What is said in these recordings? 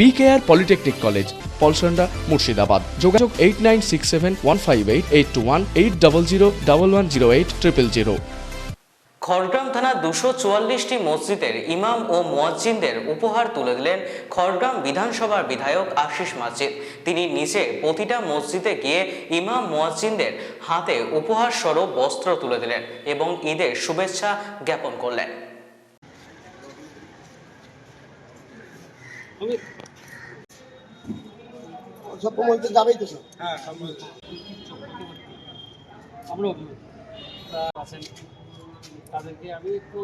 B care polytechnic college Polsanda Murshidabad যোগাযোগ eight nine six seven one five eight eight two one eight double zero double one zero eight triple zero Khargram থানা দুশো চুয়াল্লিশটি মসজিদের ইমাম ও মুয়াজ্জিনদের উপহার তুলে দিলেন খড়গ্রাম বিধানসভার বিধায়ক আশিস মাজিদ তিনি নিজে প্রতিটা মসজিদে গিয়ে ইমাম মুয়াজ্জিনদের হাতে উপহার স্বরূপ বস্ত্র তুলে দিলেন এবং ঈদের শুভেচ্ছা জ্ঞাপন করলেন। সব প্রমাণিত যাবেই তো স্যার আমরাও তা আছেন। তাদেরকে আমি একটু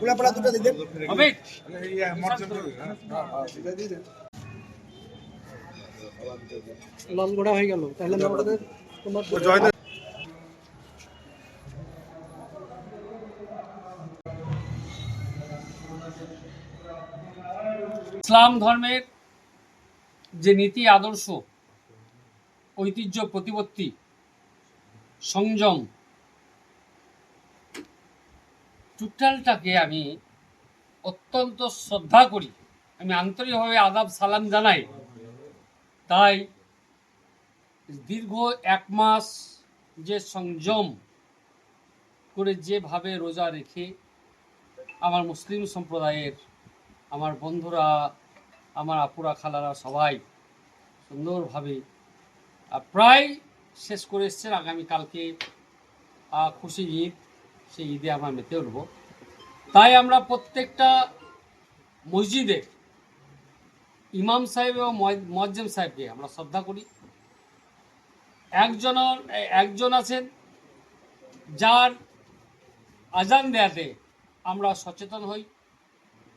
গোলাপাড়া দুটো দিলেন হবে লনগোড়া হয়ে গেল। তাহলে আমাদের তোমার ইসলাম ধর্মের যে নীতি, আদর্শ, ঐতিহ্য, প্রতিপত্তি, সংযম টোটালটাকে আমি অত্যন্ত শ্রদ্ধা করি। আমি আন্তরিকভাবে আদাব, সালাম জানাই। তাই দীর্ঘ এক মাস যে সংযম করে যেভাবে রোজা রেখে আমার মুসলিম সম্প্রদায়ের আমার বন্ধুরা, আমার আপুরা, খালারা সবাই সুন্দরভাবে প্রায় শেষ করে এসছেন। আগামীকালকে খুশি ঈদ, সেই ঈদে আমরা মেতে উঠব। তাই আমরা প্রত্যেকটা মসজিদে ইমাম সাহেব এবং মজ্জেম সাহেবকে আমরা শ্রদ্ধা করি। একজন একজন আছেন যার আজান দেয়াতে আমরা সচেতন হই।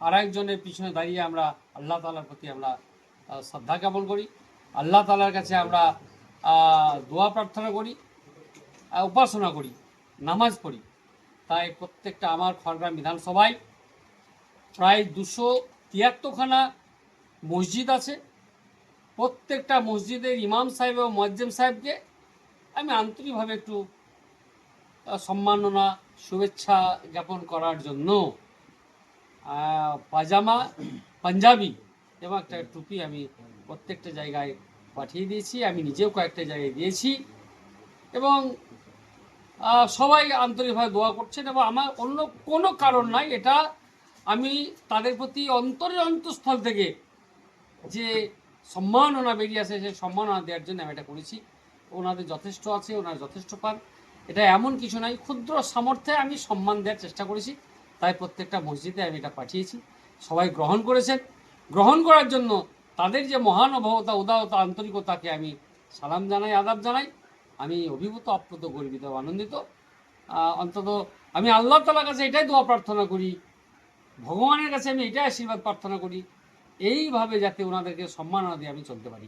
আর একজনের পিছনে দাঁড়িয়ে আমরা আল্লাহ তালার প্রতি আমরা শ্রদ্ধা জ্ঞাপন করি। আল্লাহ তালার কাছে আমরা দোয়া প্রার্থনা করি উপাসনা করি, নামাজ পড়ি। তাই প্রত্যেকটা আমার খড়গ্রাম বিধানসভায় প্রায় দুশো তিয়াত্তরখানা মসজিদ আছে। প্রত্যেকটা মসজিদের ইমাম সাহেব এবং মজ্জেম সাহেবকে আমি আন্তরিকভাবে একটু সম্মাননা, শুভেচ্ছা জ্ঞাপন করার জন্য পাজামা, পাঞ্জাবি এবং একটা টুপি আমি প্রত্যেকটা জায়গায় পাঠিয়ে দিয়েছি, আমি নিজেও কয়েকটা জায়গায় দিয়েছি এবং সবাই আন্তরিকভাবে দোয়া করছেন এবং আমার অন্য কোনো কারণ নাই, এটা আমি তাদের প্রতি অন্তরের অন্তঃস্থল থেকে যে সম্মাননা বেরিয়ে আসে সেই সম্মাননা দেওয়ার জন্য আমি এটা করেছি। ওনাদের যথেষ্ট আছে, ওনারা যথেষ্ট পান। এটা এমন কিছু নাই, ক্ষুদ্র সামর্থ্যে আমি সম্মান দেওয়ার চেষ্টা করেছি। তাই প্রত্যেকটা মসজিদে আমি এটা পাঠিয়েছি। সবাই গ্রহণ করেছেন। গ্রহণ করার জন্য তাদের যে মহান মহানুভবতা উদারতা, আন্তরিকতাকে আমি সালাম জানাই, আদাব জানাই। আমি অভিভূত, আপ্লুত, গর্বিত, আনন্দিত। অন্তত আমি আল্লাহ তালার কাছে এটাই দোয়া প্রার্থনা করি। ভগবানের কাছে আমি এটাই আশীর্বাদ প্রার্থনা করি। এইভাবে যাতে ওনাদেরকে সম্মাননা দিয়ে আমি চলতে পারি।